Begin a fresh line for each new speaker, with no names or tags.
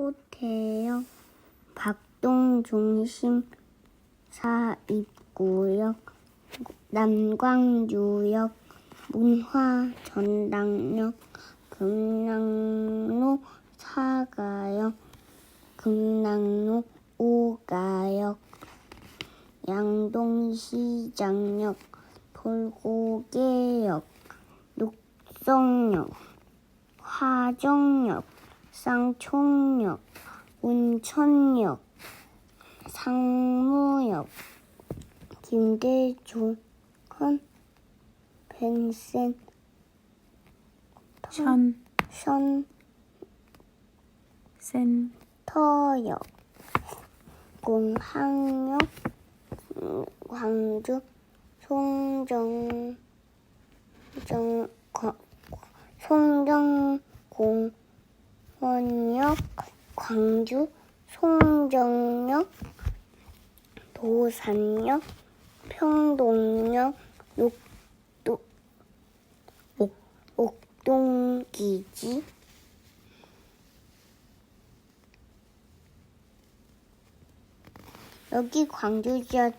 호태역 박동 중심 사입구역 남광유역 문화전당역 금남로 사가역 금남로 오가역 양동시장역 돌고개역 녹성역 화정역 쌍총역 운천역 상무역 김대중 헌 벤센
션, 센,
터역 공항역 음, 광주 송정 정 거- 송정공 원역 광주 송정역 도산역 평동역 녹도 옥, 옥동기지. 여기 광주 지하